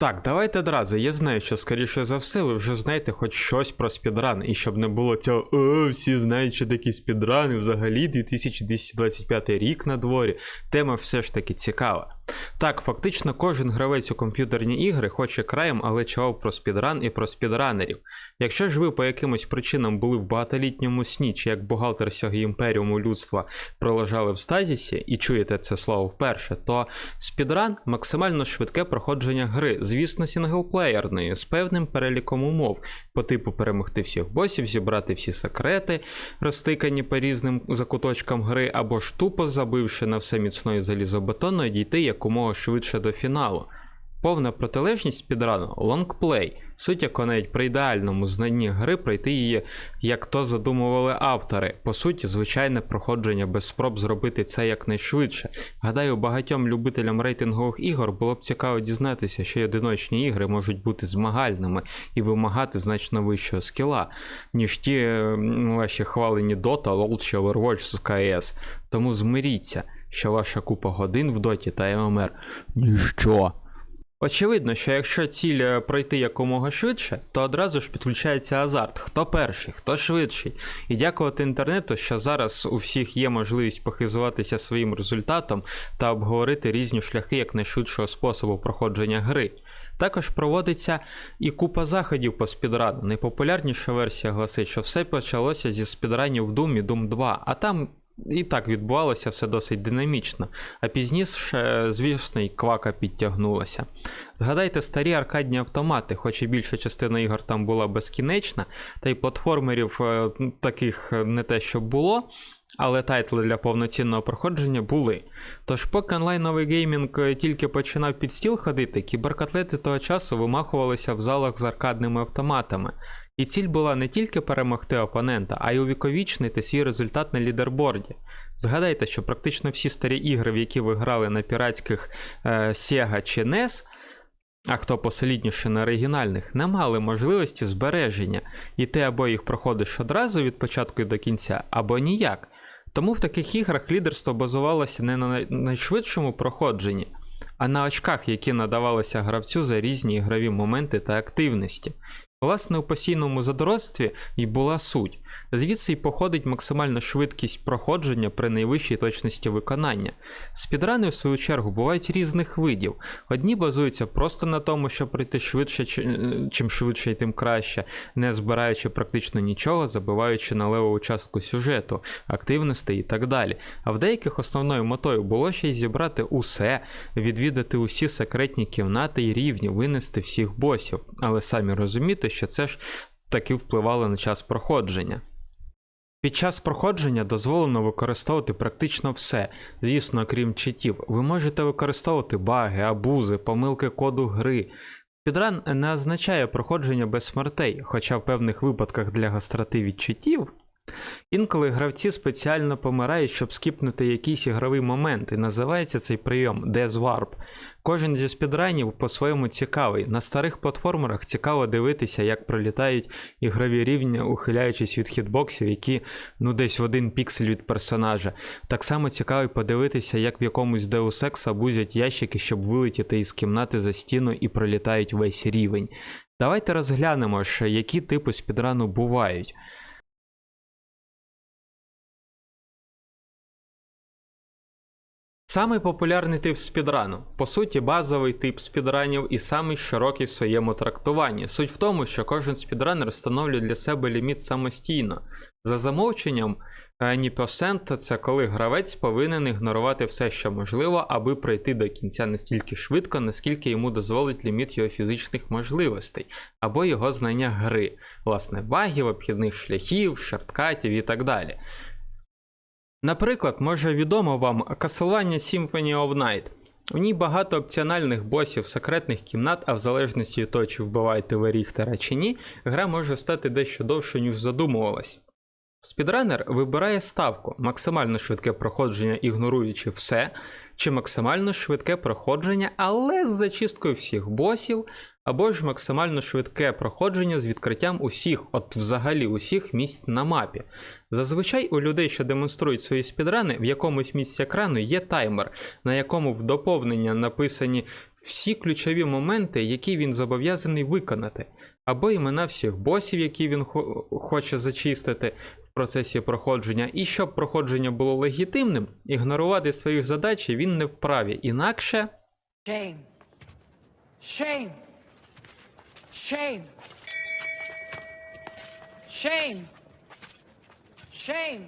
Так, давайте одразу. Я знаю, що скоріше за все, ви вже знаєте хоч щось про спідран, і щоб не було цього о, всі знають, що такі спідрани, взагалі 2225 рік на дворі. Тема все ж таки цікава. Так, фактично, кожен гравець у комп'ютерні ігри хоче краєм, але чував про спідран і про спідранерів. Якщо ж ви по якимось причинам були в багатолітньому сні, чи як бухгалтер сього імперіуму людства пролежали в стазісі і чуєте це слово вперше, то спідран максимально швидке проходження гри, звісно, сінглплеєрної, з певним переліком умов, по типу перемогти всіх босів, зібрати всі секрети, розтикані по різним закуточкам гри, або ж тупо забивши на все міцною залізобетонною, дійти якомога швидше до фіналу. Повна протилежність спідрану лонгплей, суть якого навіть при ідеальному знанні гри пройти її, як то задумували автори. По суті, звичайне проходження без спроб зробити це якнайшвидше. Гадаю, багатьом любителям рейтингових ігор було б цікаво дізнатися, що й одиночні ігри можуть бути змагальними і вимагати значно вищого скіла, ніж ті ваші хвалені Dota, LoL чи Overwatch з КС. Тому змиріться, що ваша купа годин в доті та ММР ніщо. Очевидно, що якщо ціль е, пройти якомога швидше, то одразу ж підключається азарт. Хто перший, хто швидший. І дякувати інтернету, що зараз у всіх є можливість похизуватися своїм результатом та обговорити різні шляхи якнайшвидшого способу проходження гри. Також проводиться і купа заходів по спідрану. Найпопулярніша версія гласить, що все почалося зі спідранів в Doom і Doom 2, а там і так відбувалося все досить динамічно, а пізніше, звісно, і квака підтягнулася. Згадайте старі аркадні автомати, хоч і більша частина ігор там була безкінечна, та й платформерів е, таких не те, що було. Але тайтли для повноцінного проходження були. Тож, поки онлайновий геймінг е, тільки починав під стіл ходити, кіберкотлети того часу вимахувалися в залах з аркадними автоматами. І ціль була не тільки перемогти опонента, а й увіковічнити свій результат на лідерборді. Згадайте, що практично всі старі ігри, в які ви грали на піратських е, Sega чи NES, а хто посолідніше на оригінальних, не мали можливості збереження, і ти або їх проходиш одразу від початку до кінця, або ніяк. Тому в таких іграх лідерство базувалося не на найшвидшому проходженні, а на очках, які надавалися гравцю за різні ігрові моменти та активності. Власне, у постійному задородстві і була суть. Звідси й походить максимальна швидкість проходження при найвищій точності виконання. Спідрани, в свою чергу, бувають різних видів. Одні базуються просто на тому, щоб пройти швидше, чи- чим швидше і тим краще, не збираючи практично нічого, забиваючи на леву частку сюжету, активностей і так далі. А в деяких основною метою було ще й зібрати усе, відвідати усі секретні кімнати і рівні, винести всіх босів. Але самі розумієте, що це ж таки впливали на час проходження. Під час проходження дозволено використовувати практично все, звісно, крім читів. Ви можете використовувати баги, абузи, помилки коду гри. Підран не означає проходження без смертей, хоча в певних випадках для гастроти від читів. Інколи гравці спеціально помирають, щоб скіпнути якийсь ігровий момент, і називається цей прийом Death Warp. Кожен зі спідранів по-своєму цікавий. На старих платформерах цікаво дивитися, як пролітають ігрові рівні, ухиляючись від хітбоксів, які ну десь в один піксель від персонажа. Так само цікаво подивитися, як в якомусь Deus Ex абузять ящики, щоб вилетіти із кімнати за стіну і пролітають весь рівень. Давайте розглянемо, ж, які типи спідрану бувають. Самий популярний тип спідрану, по суті, базовий тип спідранів і самий широкий в своєму трактуванні. Суть в тому, що кожен спідранер встановлює для себе ліміт самостійно. За замовченням, Ні% це коли гравець повинен ігнорувати все, що можливо, аби пройти до кінця настільки швидко, наскільки йому дозволить ліміт його фізичних можливостей, або його знання гри, власне, багів, обхідних шляхів, шорткатів і так далі. Наприклад, може відомо вам Castlevania Symphony of Night. У ній багато опціональних босів, секретних кімнат, а в залежності від того, чи вбиваєте ви Ріхтера чи ні, гра може стати дещо довше, ніж задумувалась. Спідранер вибирає ставку максимально швидке проходження, ігноруючи все, чи максимально швидке проходження, але з зачисткою всіх босів, або ж максимально швидке проходження з відкриттям усіх, от взагалі усіх місць на мапі. Зазвичай у людей, що демонструють свої спідрани, в якомусь місці екрану є таймер, на якому в доповнення написані всі ключові моменти, які він зобов'язаний виконати, або імена всіх босів, які він хо- хоче зачистити в процесі проходження, і щоб проходження було легітимним, ігнорувати своїх задач він не вправі. Інакше. Shame. Shame. Shame. Shame. Shame.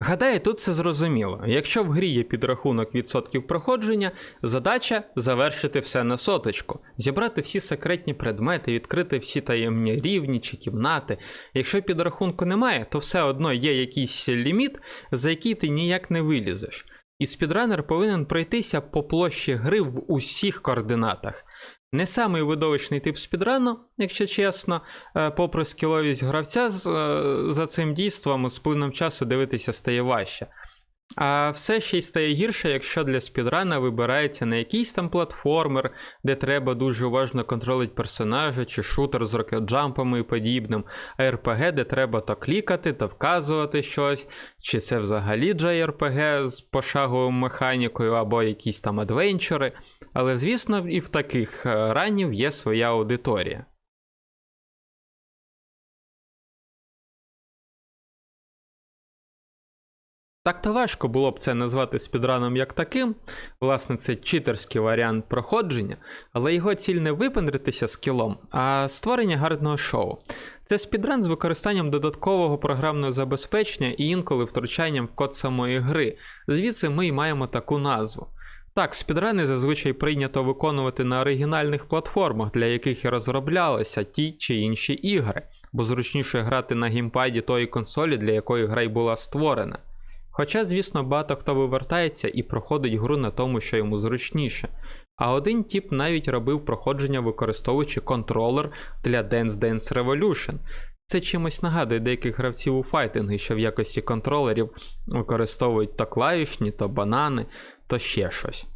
Гадаю, тут все зрозуміло. Якщо в грі є підрахунок відсотків проходження, задача завершити все на соточку, зібрати всі секретні предмети, відкрити всі таємні рівні чи кімнати. Якщо підрахунку немає, то все одно є якийсь ліміт, за який ти ніяк не вилізеш. І спідранер повинен пройтися по площі гри в усіх координатах. Не самий видовищний тип спідрану, якщо чесно, е, попри скіловість гравця е, за цим дійством з плином часу дивитися стає важче. А все ще й стає гірше, якщо для спідрана вибирається не якийсь там платформер, де треба дуже уважно контролити персонажа, чи шутер з рокетджампами і подібним, а РПГ, де треба то клікати, то вказувати щось, чи це взагалі JRPG з пошаговою механікою, або якісь там адвенчури. Але звісно, і в таких е, ранів є своя аудиторія. Так-то важко було б це назвати спідраном як таким. Власне, це читерський варіант проходження, але його ціль не випендритися скілом, а створення гарного шоу. Це спідран з використанням додаткового програмного забезпечення і інколи втручанням в код самої гри. Звідси ми й маємо таку назву. Так, спідрани зазвичай прийнято виконувати на оригінальних платформах, для яких і розроблялися ті чи інші ігри, бо зручніше грати на геймпаді тої консолі, для якої гра й була створена. Хоча, звісно, багато хто вивертається і проходить гру на тому, що йому зручніше. А один тіп навіть робив проходження, використовуючи контролер для Dance Dance Revolution. Це чимось нагадує деяких гравців у файтинги, що в якості контролерів використовують то клавішні, то банани, то ще щось.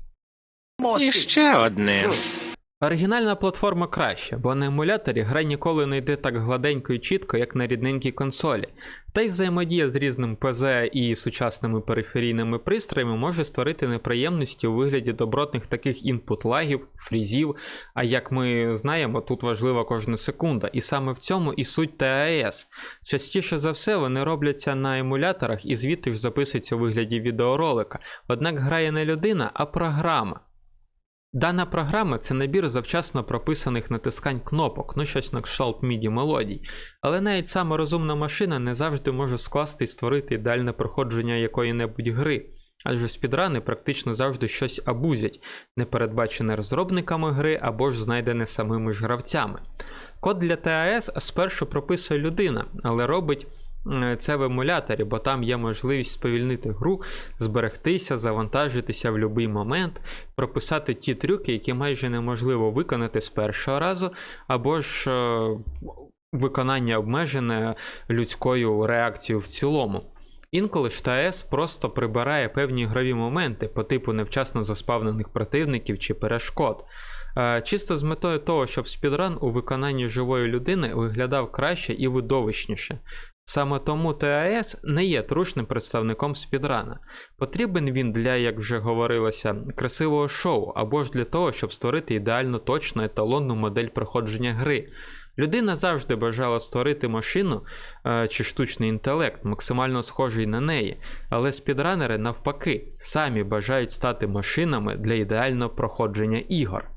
І ще одне. Оригінальна платформа краще, бо на емуляторі гра ніколи не йде так гладенько і чітко, як на рідненькій консолі. Та й взаємодія з різним ПЗ і сучасними периферійними пристроями може створити неприємності у вигляді добротних таких інпут-лагів, фрізів. А як ми знаємо, тут важлива кожна секунда, і саме в цьому і суть ТАЕС. Частіше за все вони робляться на емуляторах і звідти ж записуються у вигляді відеоролика. Однак грає не людина, а програма. Дана програма це набір завчасно прописаних натискань кнопок, ну щось на кшталт міді мелодій. Але навіть сама розумна машина не завжди може скласти і створити ідеальне проходження якої-небудь гри. Адже спідрани практично завжди щось абузять, не передбачене розробниками гри або ж знайдене самими ж гравцями. Код для ТАС спершу прописує людина, але робить це в емуляторі, бо там є можливість сповільнити гру, зберегтися, завантажитися в будь-який момент, прописати ті трюки, які майже неможливо виконати з першого разу, або ж е, виконання обмежене людською реакцією в цілому. Інколи ж ТАЕС просто прибирає певні ігрові моменти по типу невчасно заспавнених противників чи перешкод. Е, Чисто з метою того, щоб спідран у виконанні живої людини виглядав краще і видовищніше. Саме тому ТАЕС не є трушним представником спідрана. Потрібен він для, як вже говорилося, красивого шоу або ж для того, щоб створити ідеально точну еталонну модель проходження гри. Людина завжди бажала створити машину е, чи штучний інтелект, максимально схожий на неї, але спідранери навпаки самі бажають стати машинами для ідеального проходження ігор.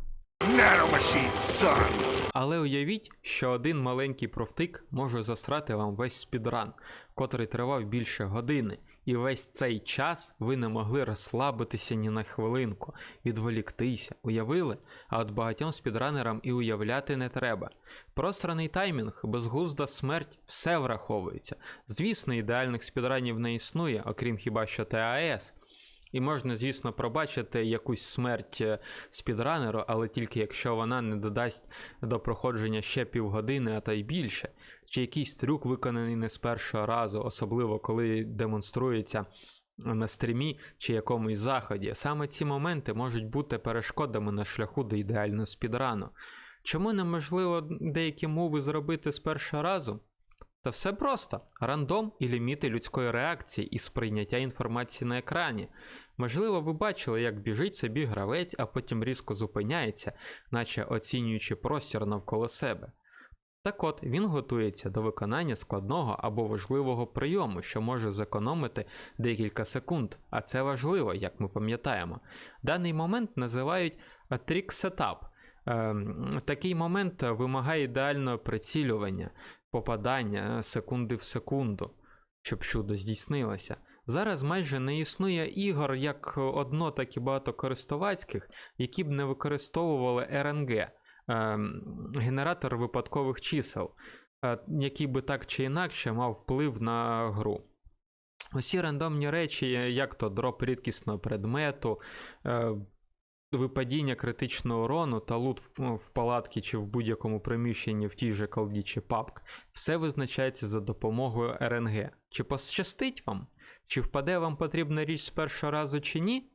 Nanomachine, son! Але уявіть, що один маленький профтик може засрати вам весь спідран, котрий тривав більше години, і весь цей час ви не могли розслабитися ні на хвилинку, відволіктися, уявили? А от багатьом спідранерам і уявляти не треба. Просраний таймінг, безглузда смерть, все враховується. Звісно, ідеальних спідранів не існує, окрім хіба що ТАЕС. І можна, звісно, пробачити якусь смерть е, спідранеру, але тільки якщо вона не додасть до проходження ще півгодини, а то й більше, чи якийсь трюк виконаний не з першого разу, особливо коли демонструється на стрімі чи якомусь заході. Саме ці моменти можуть бути перешкодами на шляху до ідеального спідрану. Чому неможливо деякі мови зробити з першого разу? Та все просто: рандом і ліміти людської реакції і сприйняття інформації на екрані. Можливо, ви бачили, як біжить собі гравець, а потім різко зупиняється, наче оцінюючи простір навколо себе. Так от, він готується до виконання складного або важливого прийому, що може зекономити декілька секунд, а це важливо, як ми пам'ятаємо. Даний момент називають трік сетап. Ем, Такий момент вимагає ідеального прицілювання, попадання е, секунди в секунду, щоб чудо здійснилося. Зараз майже не існує ігор як одно, так і багатокористувацьких, які б не використовували RNG, ем, генератор випадкових чисел, е, який би так чи інакше мав вплив на гру. Усі рандомні речі, як то дроп рідкісного предмету, е, випадіння критичного урону та лут в, в палатці чи в будь-якому приміщенні в тій же колді чи папк, все визначається за допомогою РНГ. Чи пощастить вам? Чи впаде вам потрібна річ з першого разу чи ні?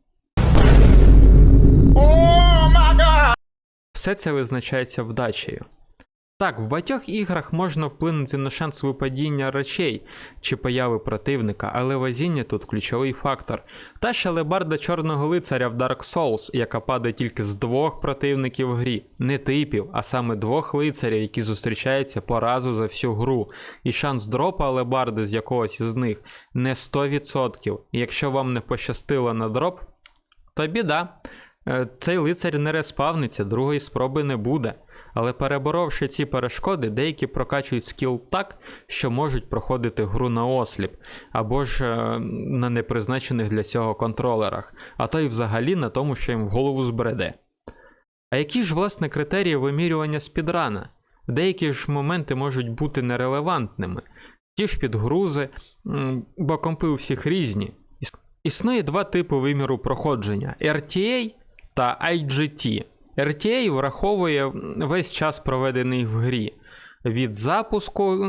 Все це визначається вдачею. Так, в багатьох іграх можна вплинути на шанс випадіння речей чи появи противника, але везіння тут ключовий фактор. Та ще лебарда чорного лицаря в Dark Souls, яка падає тільки з двох противників в грі, не типів, а саме двох лицарів, які зустрічаються по разу за всю гру. І шанс дропа лебарди з якогось із них не 100%. І якщо вам не пощастило на дроп, то біда. Е, Цей лицар не респавниться, другої спроби не буде. Але переборовши ці перешкоди, деякі прокачують скіл так, що можуть проходити гру на осліп, або ж е, на непризначених для цього контролерах, а то й взагалі на тому, що їм в голову збреде. А які ж власне критерії вимірювання спідрана? Деякі ж моменти можуть бути нерелевантними, ті ж підгрузи, бо компи у всіх різні. Існує два типи виміру проходження: RTA та IGT. RTA враховує весь час проведений в грі від запуску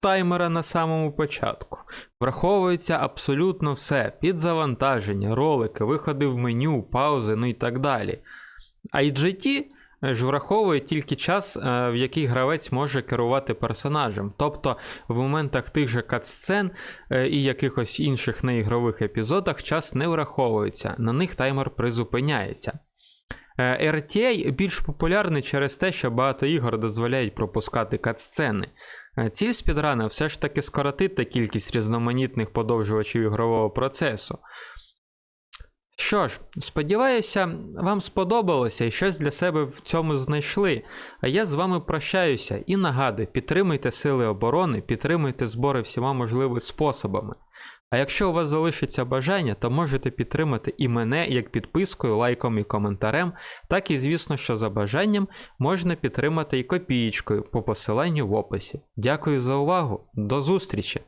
таймера на самому початку. Враховується абсолютно все: підзавантаження, ролики, виходи в меню, паузи, ну і так далі. А IGT ж враховує тільки час, е, в який гравець може керувати персонажем. Тобто в моментах тих же катсцен е, і якихось інших неігрових епізодах час не враховується, на них таймер призупиняється. Е, RTA більш популярний через те, що багато ігор дозволяють пропускати катсцени. Е, Ціль спідрана все ж таки скоротити кількість різноманітних подовжувачів ігрового процесу. Що ж, сподіваюся, вам сподобалося і щось для себе в цьому знайшли. А я з вами прощаюся і нагадую, підтримуйте Сили оборони, підтримуйте збори всіма можливими способами. А якщо у вас залишиться бажання, то можете підтримати і мене як підпискою, лайком і коментарем, так і звісно, що за бажанням можна підтримати і копієчкою по посиланню в описі. Дякую за увагу, до зустрічі!